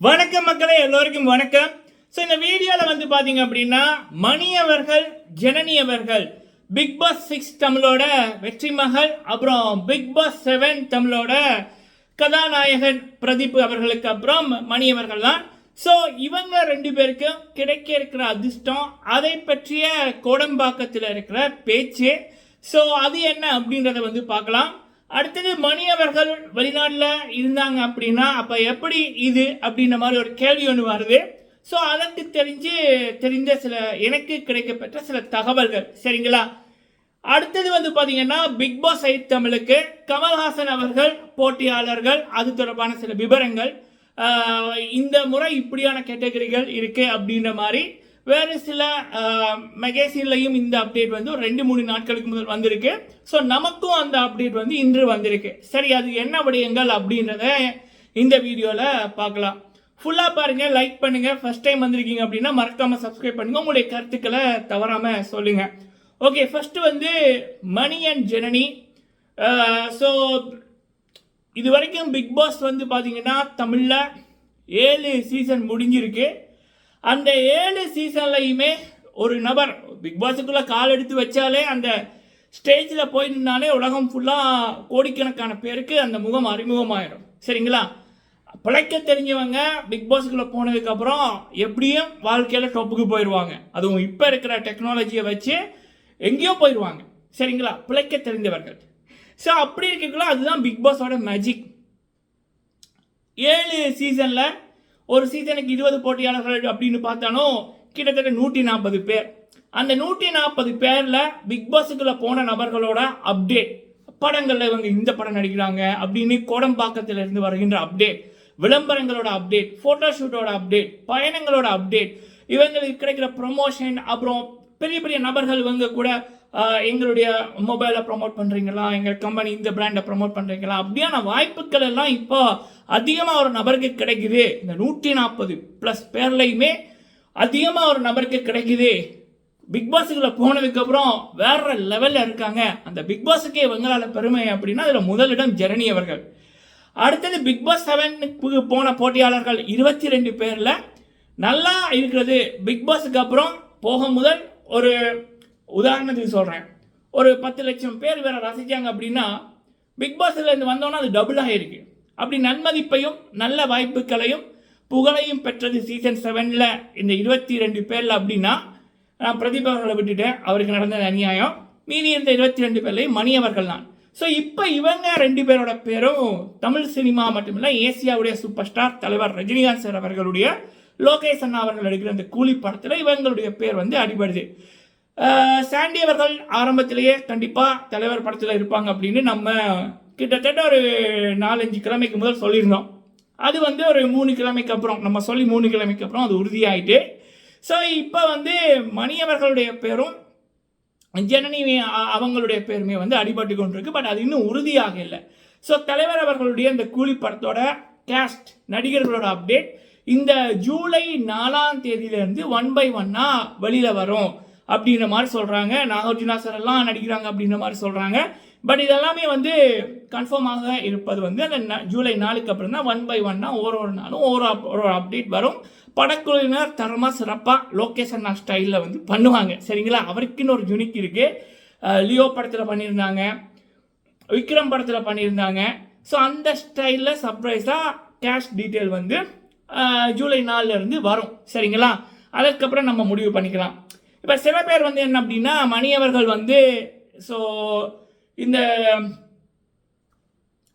வணக்கம் மக்களே எல்லோருக்கும் வணக்கம். ஸோ இந்த வீடியோவில் வந்து பார்த்தீங்க அப்படின்னா மணி அவர்கள் ஜனனி அவர்கள் பிக் பாஸ் சிக்ஸ் தமிழோட வெற்றி மகள் அப்புறம் பிக் பாஸ் செவன் தமிழோட கதாநாயகன் பிரதீப் அவர்களுக்கு அப்புறம் மணி அவர்கள் தான். ஸோ இவங்க ரெண்டு பேருக்கும் கிடைக்க இருக்கிற அதிர்ஷ்டம் அதை பற்றிய கோடம்பாக்கத்தில் இருக்கிற பேச்சு. ஸோ அது என்ன அப்படின்றத வந்து பார்க்கலாம். அடுத்தது மணி அவர்கள் வெளிநாட்டில் இருந்தாங்க அப்படின்னா அப்போ எப்படி இது அப்படின்ற மாதிரி ஒரு கேள்வி ஒன்று வருது. ஸோ அதற்கு தெரிஞ்சு தெரிந்த சில எனக்கு கிடைக்கப்பெற்ற சில தகவல்கள். சரிங்களா? அடுத்தது வந்து பார்த்தீங்கன்னா பிக் பாஸ் ஐட் தமிழுக்கு கமல்ஹாசன் அவர்கள் போட்டியாளர்கள். அது தொடர்பான சில விவரங்கள். இந்த முறை இப்படியான கேட்டகரிகள் இருக்குது அப்படின்ற மாதிரி வேறு சில மெகேசின்லையும் இந்த அப்டேட் வந்து ஒரு ரெண்டு மூணு நாட்களுக்கு முதல் வந்திருக்கு. ஸோ நமக்கும் அந்த அப்டேட் வந்து இன்று வந்திருக்கு. சரி அது என்ன விடயங்கள் அப்படின்றத இந்த வீடியோவில் பார்க்கலாம். ஃபுல்லாக பாருங்கள் லைக் பண்ணுங்கள் ஃபஸ்ட் டைம் வந்திருக்கீங்க அப்படின்னா மறக்காமல் சப்ஸ்கிரைப் பண்ணுங்கள் உங்களுடைய கருத்துக்களை தவறாமல் சொல்லுங்கள் ஓகே ஃபஸ்ட்டு வந்து மணி அண்ட் ஜனனி ஸோ இது வரைக்கும் பிக் பாஸ் வந்து பார்த்தீங்கன்னா தமிழில் ஏழு சீசன் முடிஞ்சிருக்கு. அந்த ஏழு சீசன்லையுமே ஒரு நபர் பிக் பாஸுக்குள்ளே கால் எடுத்து வச்சாலே அந்த ஸ்டேஜில் போய் நின்னாலே உலகம் ஃபுல்லாக கோடிக்கணக்கான பேருக்கு அந்த முகம் அறிமுகமாயிடும் சரிங்களா? பிழைக்க தெரிஞ்சவங்க பிக் பாஸுக்குள்ளே போனதுக்கப்புறம் எப்படியும் வாழ்க்கையில் டொப்புக்கு போயிடுவாங்க அதுவும் இப்போ இருக்கிற டெக்னாலஜியை வச்சு எங்கேயோ போயிடுவாங்க சரிங்களா? பிழைக்க தெரிந்தவர்கள். ஸோ அப்படி இருக்கக்குள்ள அதுதான் பிக் பாஸோட மேஜிக் ஏழு சீசனில் ஒரு சீசனுக்கு இருபது போட்டியாளர்கள் அப்படின்னு பார்த்தாலும் கிட்டத்தட்ட நூற்றி நாற்பது பேர். அந்த நூற்றி நாற்பது பேரில் பிக் பாஸுக்குள்ளே போன நபர்களோட அப்டேட் படங்களில் இவங்க இந்த படம் நடிக்கிறாங்க அப்படின்னு கோடம்பாக்கத்தில் இருந்து வருகின்ற அப்டேட் விளம்பரங்களோட அப்டேட் ஃபோட்டோஷூட்டோட அப்டேட் பயணங்களோட அப்டேட் இவங்களுக்கு கிடைக்கிற ப்ரொமோஷன் அப்புறம் பெரிய பெரிய நபர்கள் இவங்க கூட எங்களுடைய மொபைலை ப்ரொமோட் பண்ணுறீங்களா எங்கள் கம்பெனி இந்த பிராண்டை ப்ரமோட் பண்ணுறீங்களா அப்படியான வாய்ப்புகள் எல்லாம் இப்போ அதிகமாக ஒரு நபருக்கு கிடைக்குது. இந்த நூற்றி நாற்பது ப்ளஸ் பேர்லையுமே அதிகமாக ஒரு நபருக்கு கிடைக்குது. பிக்பாஸுக்குள்ள போனதுக்கப்புறம் வேற லெவலில் இருக்காங்க. அந்த பிக் பாஸுக்கே பெருமை அப்படின்னா அதில் முதலிடம் ஜெரணி அவர்கள். அடுத்தது பிக் பாஸ் செவனுக்கு போன போட்டியாளர்கள் இருபத்தி ரெண்டு பேரில் நல்லா இருக்கிறது. பிக் பாஸுக்கு அப்புறம் போக முதல் ஒரு உதாரணத்துக்கு சொல்கிறேன் ஒரு பத்து லட்சம் பேர் வேற ரசித்தாங்க அப்படின்னா பிக் இருந்து வந்தோன்னா அது டபுள் ஆகிருக்கு அப்படி நன்மதிப்பையும் நல்ல வாய்ப்புகளையும் புகழையும் பெற்றது சீசன் செவனில் இந்த இருபத்தி ரெண்டு பேரில் அப்படின்னா நான் பிரதீப் அவர்களை விட்டுட்டேன். அவருக்கு நடந்த அநியாயம். மீதி இருந்த இருபத்தி ரெண்டு பேர்லையும் மணி அவர்கள் தான். ஸோ இப்போ இவங்க ரெண்டு பேரோட பேரும் தமிழ் சினிமா மட்டுமில்ல ஏசியாவுடைய சூப்பர் ஸ்டார் தலைவர் ரஜினிகாந்த் சார் அவர்களுடைய லோகேஷ் அண்ணா அவர்கள் எடுக்கிற அந்த கூலி படத்தில் இவங்களுடைய பேர் வந்து அடிபடுது. சாண்டி அவர்கள் ஆரம்பத்திலேயே கண்டிப்பாக தலைவர் படத்தில் இருப்பாங்க அப்படின்னு நம்ம கிட்டத்தட்ட ஒரு நாலஞ்சு கிழமைக்கு முதல் சொல்லியிருந்தோம். அது வந்து ஒரு மூணு கிழமைக்கு அப்புறம். நம்ம சொல்லி மூணு கிழமைக்கு அப்புறம் அது உறுதியாயிட்டு. ஸோ இப்போ வந்து மணியவர்களுடைய பேரும் ஜனனி அவங்களுடைய பேருமே வந்து அடிபட்டு கொண்டிருக்கு. பட் அது இன்னும் உறுதியாக இல்லை. ஸோ தலைவர் அவர்களுடைய இந்த கூலி படத்தோட கேஸ்ட் நடிகர்களோட அப்டேட் இந்த ஜூலை நாலாம் தேதியிலேருந்து ஒன் பை ஒன்னாக வெளியில் வரும். அப்படின்ற மாதிரி சொல்கிறாங்க நாகார்ஜுனா சார் எல்லாம் நடிக்கிறாங்க அப்படின்ற மாதிரி சொல்கிறாங்க பட் இதெல்லாமே வந்து கன்ஃபார்மாக இருப்பது வந்து அந்த ந- ஜூலை நாளுக்கு அப்புறம் தான் ஒன் பை ஒன்னாக ஒரு ஒரு நாளும் ஒரு அப்- ஒரு அப்டேட் வரும். படக்குழுவினர் தரமாக சிறப்பாக லோகேஷன் ஸ்டைலில் வந்து பண்ணுவாங்க. சரிங்களா? அவருக்குன்னு ஒரு யூனிக் இருக்குது லியோ படத்தில் பண்ணியிருந்தாங்க. விக்ரம் படத்தில் பண்ணியிருந்தாங்க. ஸோ அந்த ஸ்டைலில் சர்ப்ரைஸாக கேஷ் டீட்டெயில் வந்து ஜூலை நாலுலேருந்து வரும். சரிங்களா? அதுக்கப்புறம் நம்ம முடிவு பண்ணிக்கலாம். இப்போ சில பேர் வந்து என்ன அப்படின்னா மணியவர்கள் வந்து ஸோ இந்த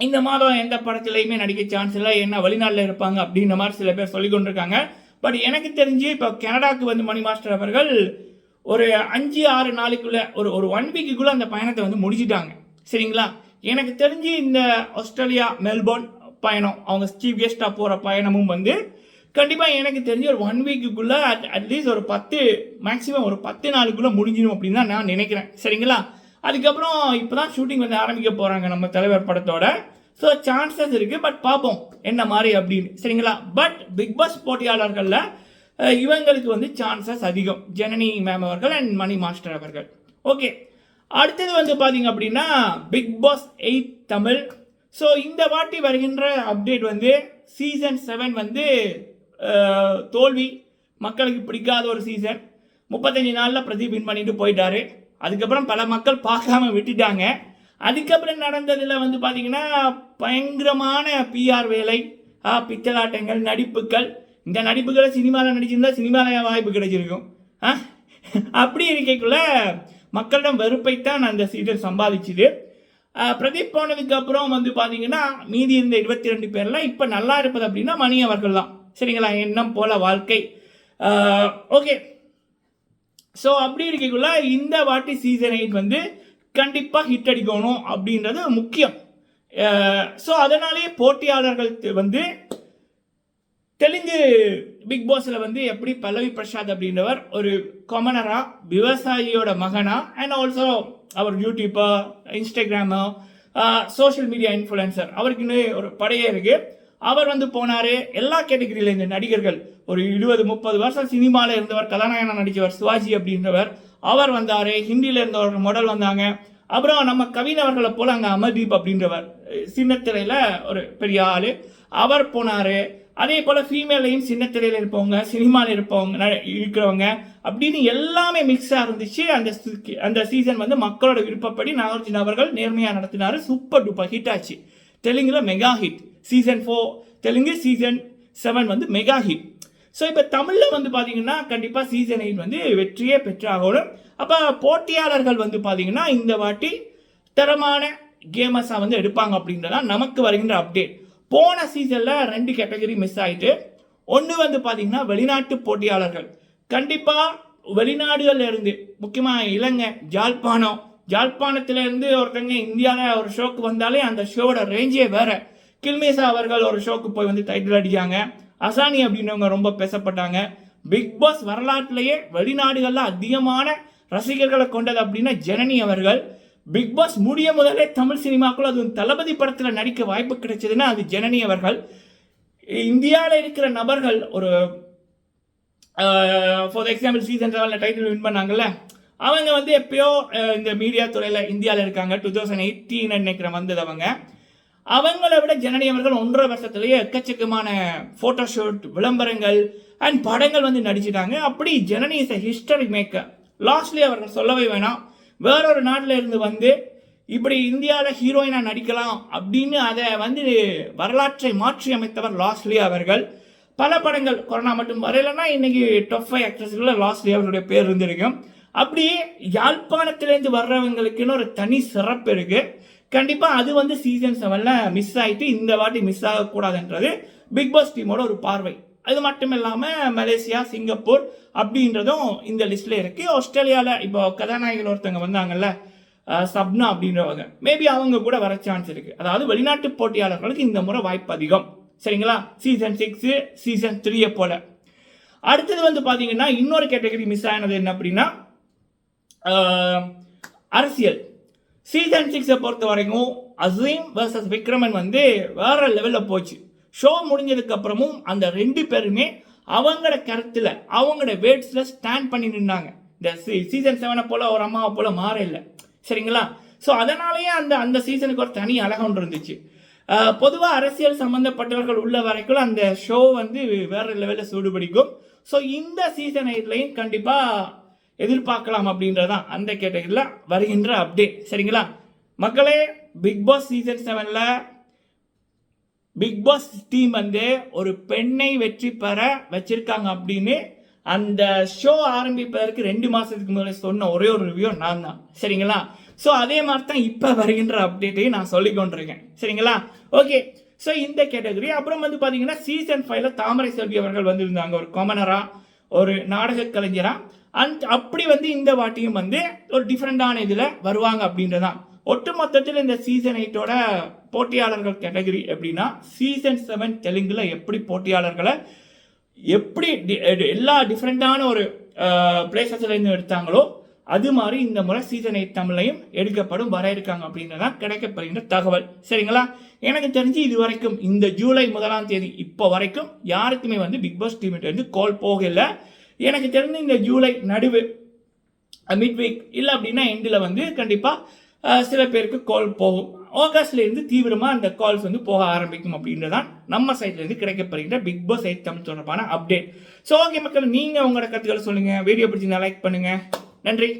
இந்த மாதம் எந்த படத்துலையுமே நடிக்க சான்ஸ் இல்லை. என்ன வெளிநாட்டில் இருப்பாங்க அப்படின்ற மாதிரி சில பேர் சொல்லி கொண்டிருக்காங்க. பட் எனக்கு தெரிஞ்சு இப்போ கனடாவுக்கு வந்து மணி மாஸ்டர் அவர்கள் ஒரு அஞ்சு ஆறு நாளுக்குள்ளே ஒரு ஒரு ஒன் வீக்குக்குள்ளே அந்த பயணத்தை வந்து முடிச்சுட்டாங்க. சரிங்களா? எனக்கு தெரிஞ்சு இந்த ஆஸ்திரேலியா மெல்போர்ன் பயணம் அவங்க சீஃப் கெஸ்ட்டாக போகிற பயணமும் வந்து கண்டிப்பாக எனக்கு தெரிஞ்சு ஒரு ஒன் வீக்குக்குள்ளே அட் அட்லீஸ்ட் ஒரு பத்து மேக்ஸிமம் ஒரு பத்து நாளுக்குள்ளே முடிஞ்சிடும் அப்படின்னு தான் நான் நினைக்கிறேன். சரிங்களா? அதுக்கப்புறம் இப்போ தான் ஷூட்டிங் வந்து ஆரம்பிக்க போகிறாங்க நம்ம தலைவர் படத்தோட. ஸோ சான்சஸ் இருக்குது பட் பார்ப்போம் என்ன மாதிரி அப்படின்னு. சரிங்களா? பட் பிக் பாஸ் போட்டியாளர்களில் இவங்களுக்கு வந்து சான்சஸ் அதிகம். ஜனனி மேம் அவர்கள் அண்ட் மணி மாஸ்டர் அவர்கள். ஓகே அடுத்தது வந்து பார்த்தீங்க அப்படின்னா Bigg Boss eight Tamil. So இந்த வாட்டி வருகின்ற அப்டேட் வந்து சீசன் செவன் வந்து தோல்வி. மக்களுக்கு பிடிக்காத ஒரு சீசன் முப்பத்தஞ்சு நாளில் பிரதீப் வின் பண்ணிட்டு போயிட்டாரு. அதுக்கப்புறம் பல மக்கள் பார்க்காம விட்டுட்டாங்க. அதுக்கப்புறம் நடந்ததில் வந்து பார்த்தீங்கன்னா பயங்கரமான பிஆர் வேலை பித்தலாட்டங்கள் நடிப்புகள். இந்த நடிப்புகளை சினிமாவில் நடிச்சிருந்தால் சினிமாவில் வாய்ப்பு கிடைச்சிருக்கும். ஆ? அப்படி இருக்கைக்குள்ள மக்களிடம் வெறுப்பைத்தான் அந்த சீசன் சம்பாதிச்சுது. பிரதீப் போனதுக்கு அப்புறம் வந்து பார்த்தீங்கன்னா மீதி இருந்த இருபத்தி ரெண்டு பேரில் இப்போ நல்லா இருப்பது அப்படின்னா மணி அவர்கள் தான் சரிங்களா? எண்ணம் போல வாழ்க்கை. ஓகே. ஸோ அப்படி இருக்கக்குள்ள இந்த வாட்டி சீசன் எயிட் வந்து கண்டிப்பாக ஹிட் அடிக்கணும் அப்படின்றது முக்கியம். ஸோ அதனாலேயே போட்டியாளர்கள் வந்து தெலுங்கு பிக் பாஸில் வந்து எப்படி பல்லவி பிரசாத் அப்படின்றவர் ஒரு கொமனராக விவசாயியோட மகனா அண்ட் ஆல்சோ அவர் யூடியூப்பா இன்ஸ்டாகிராமா சோஷியல் மீடியா இன்ஃப்ளூயன்சர் அவருக்குன்னு ஒரு படையே இருக்குது அவர் வந்து போனார் எல்லா கேட்டகரியில இந்த நடிகர்கள். ஒரு இருபது முப்பது வருஷம் சினிமாவில் இருந்தவர் கதாநாயகனா நடித்தவர் சிவாஜி அப்படின்றவர். அவர் வந்தார் ஹிந்தியில் இருந்தவர் மொடல் மாடல் வந்தாங்க. அப்புறம் நம்ம கவினவர்களை போல் அங்கே அமர்தீப் அப்படின்றவர். சின்னத்திரையில் ஒரு பெரிய ஆள். அவர் போனார். அதே போல் ஃபீமேலையும் சின்னத்திரையில் இருப்பவங்க சினிமாவில் இருப்பவங்க இருக்கிறவங்க அப்படின்னு எல்லாமே மிக்ஸாக இருந்துச்சு. அந்த அந்த சீசன் வந்து மக்களோட விருப்பப்படி நாகார்ஜுன அவர்கள் நேர்மையாக நடத்தினார். சூப்பர் டூப்பர் ஹிட் ஆச்சு. தெலுங்கில் mega hit season four Telugu season seven வந்து மெகா ஹிட் ஸோ இப்போ தமிழில் வந்து பார்த்தீங்கன்னா கண்டிப்பாக சீசன் எயிட் வந்து வெற்றியே பெற்றாகணும். அப்போ போட்டியாளர்கள் வந்து பார்த்தீங்கன்னா இந்த வாட்டி தரமான கேமர்ஸாக வந்து எடுப்பாங்க அப்படின்றதான் நமக்கு வருகின்ற அப்டேட் போன சீசனில் ரெண்டு கேட்டகரி மிஸ் ஆகிட்டு ஒன்று வந்து பார்த்தீங்கன்னா வெளிநாட்டு போட்டியாளர்கள். கண்டிப்பாக வெளிநாடுகள்ல இருந்து முக்கியமாக இலங்கை ஜாழ்ப்பாணம் ஜாழ்ப்பாணத்துலேருந்து ஒருத்தங்க இந்தியாவில் ஒரு ஷோக்கு வந்தாலே அந்த ஷோவோட ரேஞ்சே வேறு. கில்மேசா அவர்கள் ஒரு ஷோக்கு போய் வந்து டைட்டில் அடிச்சாங்க. அசானி அப்படின்றவங்க ரொம்ப பேசப்பட்டாங்க. பிக் பாஸ் வரலாற்றிலேயே வெளிநாடுகளில் அதிகமான ரசிகர்களை கொண்டது அப்படின்னா ஜனனி அவர்கள். பிக் பாஸ் முடிய முதலே தமிழ் சினிமாக்குள்ள அதுவும் தளபதி படத்தில் நடிக்க வாய்ப்பு கிடைச்சதுன்னா அது ஜனனி அவர்கள். இந்தியாவில் இருக்கிற நபர்கள் ஒரு ஃபார் எக்ஸாம்பிள் சீசன் லெவலில் டைட்டில் வின் பண்ணாங்கல்ல அவங்க வந்து எப்பயோ இந்த மீடியா துறையில் இந்தியாவில் இருக்காங்க. டூ தௌசண்ட் எயிட்டீன் நினைக்கிறேன் வந்தது அவங்க. அவங்கள விட ஜனனி அவர்கள் ஒன்றரை வருஷத்துலேயே எக்கச்சக்கமான ஃபோட்டோஷூட் விளம்பரங்கள் அண்ட் படங்கள் வந்து நடிச்சிட்டாங்க. அப்படி Janani is a history maker lastly அவர்கள் சொல்லவே வேணாம். வேறொரு நாட்டில் இருந்து வந்து இப்படி இந்தியாவில் ஹீரோயினாக நடிக்கலாம் அப்படின்னு அதை வந்து வரலாற்றை மாற்றி அமைத்தவர் லாஸ்ட்லி அவர்கள். பல படங்கள் கொரோனா மட்டும் வரையிலன்னா இன்னைக்கு டொப் ஃபைவ் ஆக்ட்ரஸ்களில் லாஸ்ட்லி அவருடைய பேர் இருந்திருக்கும். அப்படியே யாழ்ப்பாணத்திலேருந்து வர்றவங்களுக்குன்னு ஒரு தனி சிறப்பு இருக்குது கண்டிப்பாக அது வந்து சீசன் செவனில் மிஸ் ஆயிட்டு இந்த வாட்டி மிஸ் ஆகக்கூடாதுன்றது பிக் பாஸ் டீமோட ஒரு பார்வை. அது மட்டும் இல்லாமல் மலேசியா சிங்கப்பூர் அப்படின்றதும் இந்த லிஸ்ட்டில் இருக்குது ஆஸ்திரேலியாவில் இப்போ கதாநாயகர் ஒருத்தவங்க வந்தாங்கல்ல சப்னா அப்படின்றவங்க. மேபி அவங்க கூட வர சான்ஸ் இருக்குது அதாவது வெளிநாட்டு போட்டியாளர்களுக்கு இந்த முறை வாய்ப்பு அதிகம். சரிங்களா? சீசன் சிக்ஸு சீசன் த்ரீயை போல். அடுத்தது வந்து பார்த்தீங்கன்னா இன்னொரு கேட்டகரி மிஸ் ஆனது என்ன அப்படின்னா அரசியல். சீசன் சிக்ஸை பொறுத்த வரைக்கும் அசீம் வர்சஸ் விக்ரமன் வந்து வேற லெவலில் போச்சு. ஷோ முடிஞ்சதுக்கு அப்புறமும் அந்த ரெண்டு பேருமே அவங்களோட கருத்தில் அவங்களோட வேட்ஸில் ஸ்டாண்ட் பண்ணி நின்னாங்க. இந்த சீசன் செவனை போல் ஒரு அம்மாவை போல் மாற இல்லை சரிங்களா? ஸோ அதனாலேயே அந்த அந்த சீசனுக்கு ஒரு தனி அழகம் ஒன்று இருந்துச்சு. பொதுவாக அரசியல் சம்மந்தப்பட்டவர்கள் உள்ள வரைக்கும் அந்த ஷோ வந்து வேற லெவலில் சூடுபிடிக்கும். ஸோ இந்த சீசன் எயிட்லையும் கண்டிப்பாக எதிர்பார்க்கலாம் அப்படின்றதான் அந்த கேட்டகரியில் வருகின்ற அப்டேட் சரிங்களா? மக்களே பிக் பாஸ் சீசன் செவனில் பிக் பாஸ் டீம் வந்து ஒரு பெண்ணை வெற்றி பெற வச்சிருக்காங்க அப்படின்னு அந்த ஷோ ஆரம்பிப்பதற்கு ரெண்டு மாதத்துக்கு முதல்ல சொன்ன ஒரே ஒரு ரிவ்யூ நான் தான் சரிங்களா? ஸோ அதே மாதிரி தான் இப்போ வருகின்ற அப்டேட்டையும் நான் சொல்லிக் கொண்டிருக்கேன். சரிங்களா? ஓகே ஸோ இந்த கேட்டகரி அப்புறம் வந்து பார்த்தீங்கன்னா சீசன் ஃபைவ்ல தாமரை செல்வி அவர்கள் வந்திருந்தாங்க. ஒரு காமனரா ஒரு நாடக கலைஞராக அந் அப்படி வந்து இந்த வாட்டியும் வந்து ஒரு டிஃப்ரெண்டான இதில் வருவாங்க அப்படின்றதான் ஒட்டு மொத்தத்தில் இந்த சீசன் எயிட்டோட போட்டியாளர்கள் கேட்டகரி எப்படின்னா சீசன் செவன் தெலுங்கில் எப்படி போட்டியாளர்களை எப்படி டி- எல்லா டிஃப்ரெண்டான ஒரு பிளேசஸ்லேருந்து எடுத்தாங்களோ அது மாதிரி இந்த முறை சீசன் எயிட் தமிழையும் எடுக்கப்படும் வர இருக்காங்க அப்படின்றதான் கிடைக்கப்படுகின்ற தகவல். சரிங்களா? எனக்கு தெரிஞ்சு இது வரைக்கும் இந்த ஜூலை முதலாம் தேதி இப்போ வரைக்கும் யாருக்குமே வந்து பிக் பாஸ் டீம் வந்து கால் போகலை. எனக்கு தெரிஞ்சு இந்த ஜூலை நடுவு மிட் வீக் இல்லை அப்படின்னா எண்டில் வந்து கண்டிப்பாக சில பேருக்கு கால் போகும். ஆகஸ்ட்லேருந்து தீவிரமாக அந்த கால்ஸ் வந்து போக ஆரம்பிக்கும் அப்படின்றதான் நம்ம சைட்லேருந்து கிடைக்கப்படுகின்ற பிக் பாஸ் எயிட் தமிழ் தொடர்பான அப்டேட் ஸோ ஓகே மக்கள் நீங்கள் உங்களோட கருத்துக்களை சொல்லுங்கள் வீடியோ பிடிச்சிருந்தா லைக் பண்ணுங்கள் நன்றி.